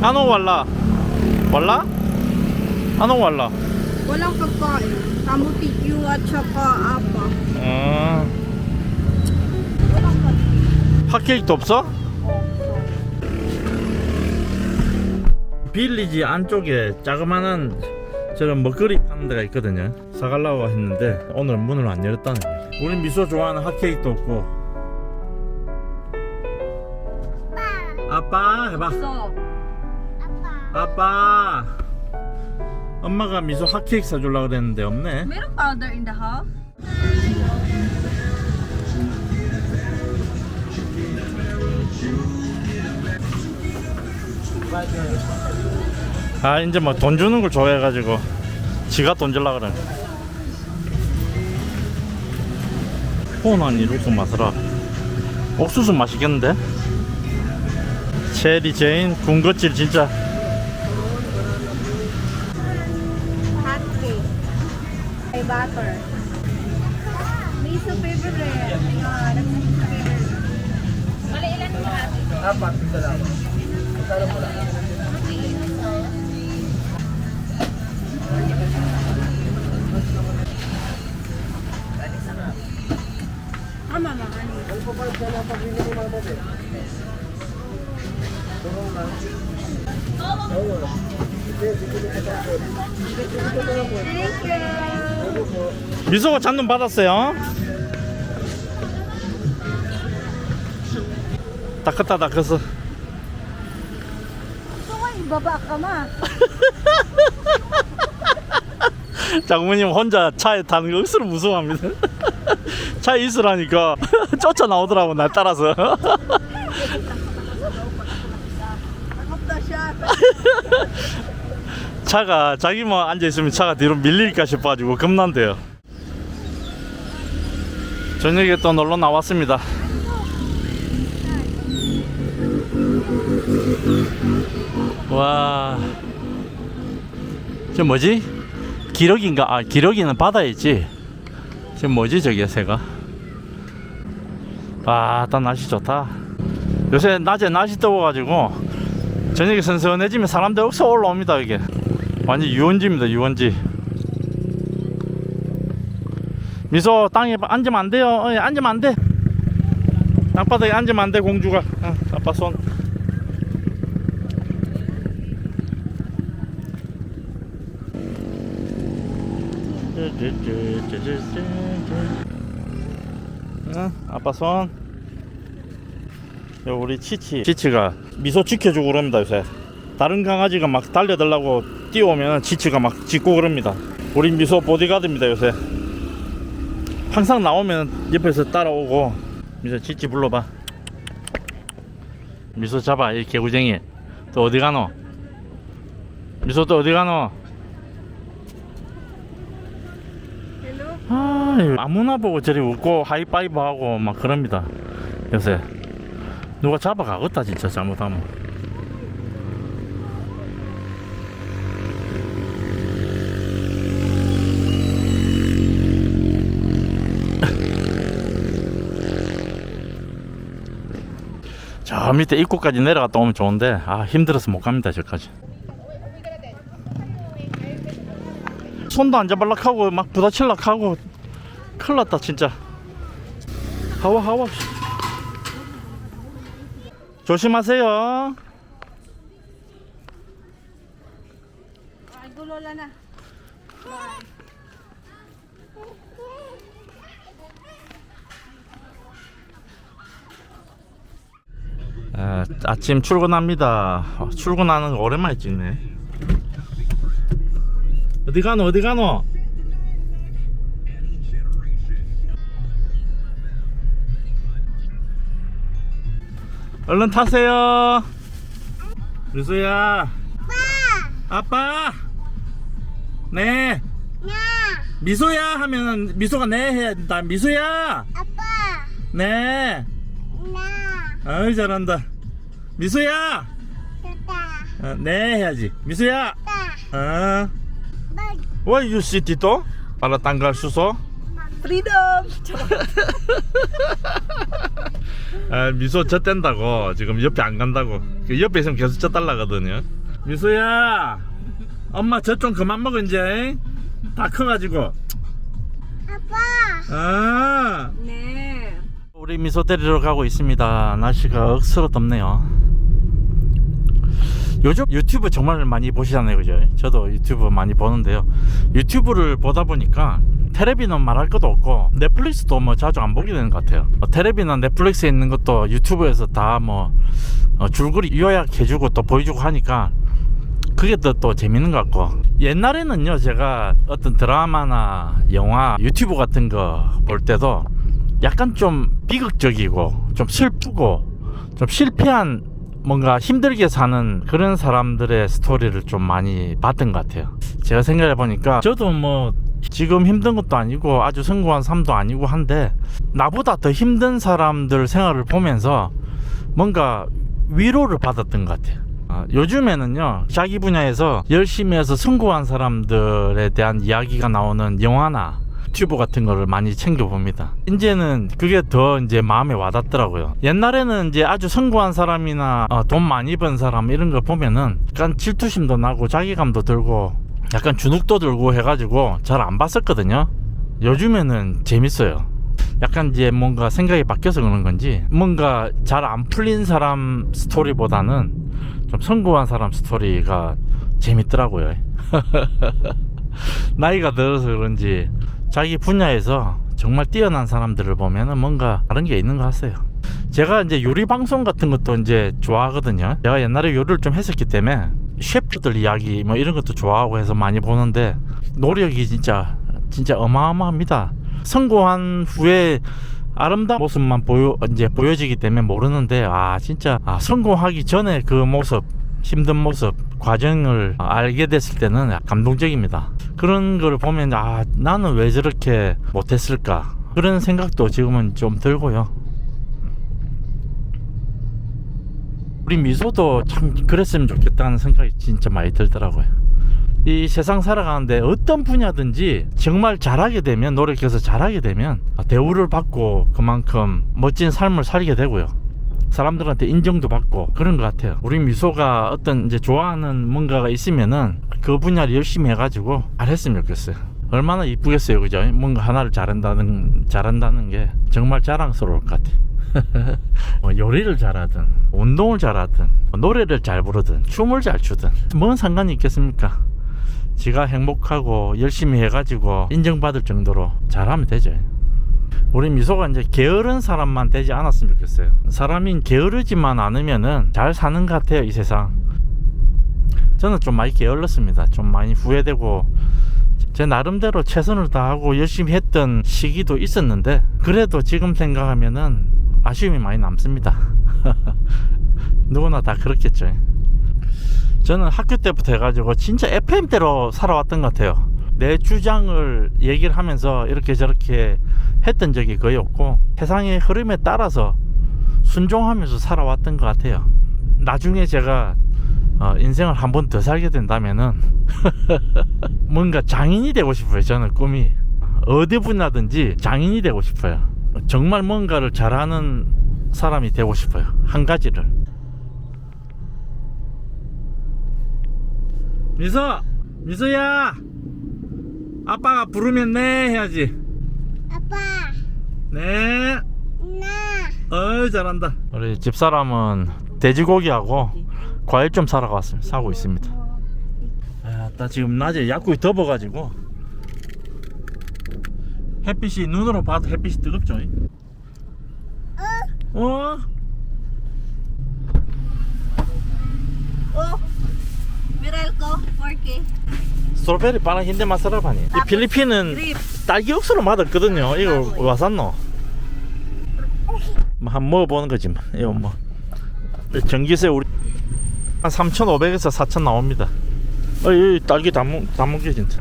Ano wala? Wala? Ano wala? Walang pagkain. Kamutikyo at saka apa. 아, Walang pagkain. 핫케이크도 없어? 빌리지 안쪽에 자그마한 저런 먹거리 파는 데가 있거든요. 사갈라고 했는데 오늘 문을 안 열었다는 거예요. 우리 미소 좋아하는 핫케이크도 없고. 아빠 해봐. So, 아빠. 엄마가 미소 핫케이크 사주려고 그랬는데 없네. meron powder in the house? 아 이제 뭐 돈 주는 걸 좋아해가지고 지가 돈 줄라 그래 호난 이루고 마스라 옥수수 맛있겠는데? 체리 제인 군것질 진짜 butter. Miso favorite. Ah, Ayan, miso favorite. Mali ilan mo ate? Apat, isa lang. Isa lang pula. Ama mga ano? Ano pa pala sila pag hindi mo mga bobe? Turo na. Oo. Hindi, hindi ko na kapag. Hindi ko na kapag. 미소가 잔돈 받았어요 다 컸다 다 컸어 Sungay, baba ka ma. 장모님 혼자 차에 타는 거 억수로 무서워합니다 차에 있으라니까 쫓아 나오더라고 날 따라서. 차가 자기만 앉아 있으면 차가 뒤로 밀릴까 싶어가지고 겁난대요. 저녁에 또 놀러 나왔습니다. 와, 저 뭐지? 기러기인가? 아, 기러기는 있지. 지금 뭐지 저게 새가? 아, 딱 날씨 좋다. 요새 낮에 날씨 더워가지고 저녁에 선선해지면 사람들 억서 올라옵니다 이게. 완전 유원지입니다 유원지 미소 땅에 앉으면 안 돼요. 어, 앉으면 안돼. 땅바닥에 앉으면 안 돼 공주가. 어, 아빠 손. 어, 아빠 손. 요 우리 치치. 치치가 미소 지켜주고 그럽니다 요새. 다른 강아지가 막 달려들라고 뛰어오면 지치가 막 짖고 그럽니다. 우리 미소 보디가드입니다 요새. 항상 나오면 옆에서 따라오고 미소 지치 불러봐. 미소 잡아 이 개구쟁이. 또 어디 가노? 미소 또 어디 가노? 아 아무나 보고 저리 웃고 하이파이브 하고 막 그럽니다 요새. 누가 잡아가겠다 진짜 잘못하면. 저 밑에 입구까지 내려갔다 오면 좋은데 아 힘들어서 못 갑니다 저까지. 손도 안 잡을락 하고 막 부딪힐락 하고 큰일 났다 진짜. 하와 하와. 조심하세요 아, 아침 출근합니다. 어, 출근하는 거 오랜만에 찍네. 어디 가노 어디 가노? 얼른 타세요. 미소야. 아빠. 네. 나, 미소야 하면 미소가 네 해야 된다. 미소야. 아빠, 네. 나, 어이 잘한다. 미소야! 어, 네 해야지. 미소야! 어 Why you sit dito? Para tanggal suso? freedom! 아, 미소 젖댄다고. 지금 옆에 안 간다고. 그 옆에 있으면 계속 젖달라거든요. 미소야! 엄마 젖좀 그만 먹어 이제. 다 커가지고. 아빠. 아. 네. 미소 데리러 가고 있습니다. 날씨가 억수로 덥네요. 요즘 유튜브 정말 많이 보시잖아요 그죠? 저도 유튜브 많이 보는데요. 유튜브를 보다 보니까 테레비는 말할 것도 없고 넷플릭스도 뭐 자주 안 보게 되는 것 같아요. 어, 테레비나 넷플릭스에 있는 것도 유튜브에서 다 뭐 줄거리 요약해주고 또 보여주고 하니까 그게 더 또 재밌는 것 같고. 옛날에는요 제가 어떤 드라마나 영화 유튜브 같은 거 볼 때도 약간 좀 비극적이고 좀 슬프고 좀 실패한 뭔가 힘들게 사는 그런 사람들의 스토리를 좀 많이 봤던 것 같아요. 제가 생각해 보니까 저도 뭐 지금 힘든 것도 아니고 아주 성공한 삶도 아니고 한데 나보다 더 힘든 사람들 생활을 보면서 뭔가 위로를 받았던 것 같아요. 아, 요즘에는요 자기 분야에서 열심히 해서 성공한 사람들에 대한 이야기가 나오는 영화나 유 튜브 같은 거를 많이 챙겨 봅니다. 이제는 그게 더 이제 마음에 와닿더라고요. 옛날에는 이제 아주 성공한 사람이나 어, 돈 많이 번 사람 이런 거 보면은 약간 질투심도 나고 자기감도 들고 약간 주눅도 들고 해가지고 잘 안 봤었거든요. 요즘에는 재밌어요. 약간 이제 뭔가 생각이 바뀌어서 그런 건지 뭔가 잘 안 풀린 사람 스토리보다는 좀 성공한 사람 스토리가 재밌더라고요. 나이가 들어서 그런지 자기 분야에서 정말 뛰어난 사람들을 보면은 뭔가 다른 게 있는 것 같아요. 제가 이제 요리 방송 같은 것도 이제 좋아하거든요. 제가 옛날에 요리를 좀 했었기 때문에 셰프들 이야기 뭐 이런 것도 좋아하고 해서 많이 보는데 노력이 진짜 진짜 어마어마합니다. 성공한 후에 아름다운 모습만 보여 이제 보여지기 때문에 모르는데 아 진짜 아, 성공하기 전에 그 모습 힘든 모습 과정을 알게 됐을 때는 감동적입니다. 그런 걸 보면 아 나는 왜 저렇게 못했을까 그런 생각도 지금은 좀 들고요. 우리 미소도 참 그랬으면 좋겠다는 생각이 진짜 많이 들더라고요. 이 세상 살아가는데 어떤 분야든지 정말 잘하게 되면 노력해서 잘하게 되면 대우를 받고 그만큼 멋진 삶을 살게 되고요. 사람들한테 인정도 받고 그런 것 같아요. 우리 미소가 어떤 이제 좋아하는 뭔가가 있으면은 그 분야를 열심히 해가지고 잘했으면 좋겠어요. 얼마나 이쁘겠어요, 그죠? 뭔가 하나를 잘한다는 잘한다는 게 정말 자랑스러울 것 같아. 뭐 요리를 잘하든 운동을 잘하든 노래를 잘 부르든 춤을 잘 추든 뭔 상관이 있겠습니까? 지가 행복하고 열심히 해가지고 인정받을 정도로 잘하면 되죠. 우리 미소가 이제 게으른 사람만 되지 않았으면 좋겠어요. 사람이 게으르지만 않으면은 잘 사는 것 같아요, 이 세상. 저는 좀 많이 게을렀습니다. 좀 많이 후회되고 제 나름대로 최선을 다하고 열심히 했던 시기도 있었는데 그래도 지금 생각하면은 아쉬움이 많이 남습니다. 누구나 다 그렇겠죠. 저는 학교 때부터 해가지고 진짜 FM대로 살아왔던 것 같아요. 내 주장을 얘기를 하면서 이렇게 저렇게 했던 적이 거의 없고 세상의 흐름에 따라서 순종하면서 살아왔던 것 같아요. 나중에 제가 어, 인생을 한 번 더 살게 된다면은 뭔가 장인이 되고 싶어요. 저는 꿈이 어디 분야든지 장인이 되고 싶어요. 정말 뭔가를 잘하는 사람이 되고 싶어요. 한 가지를. 미소, 미소야. 아빠가 부르면 네 해야지. 아빠. 네. 나. 어이 잘한다. 우리 집사람은 돼지고기하고 과일 좀 사러 갔습니다. 사고 있습니다. 아, 나 지금 낮에 약국이 덮어가지고 햇빛이 눈으로 봐도 햇빛이 뜨겁죠. 어? Meralco, 4K. 스트로베리 바나 힌데 마사라 바니. 이 필리핀은 Grapes. 딸기 육수로 맛없거든요. 이거 와 샀노? 뭐 한번 먹어보는 거지 뭐. 이거 뭐 전기세 우리 한 3,500에서 4,000 나옵니다. 어, 이 딸기 다 먹, 다 먹게 진짜.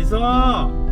미소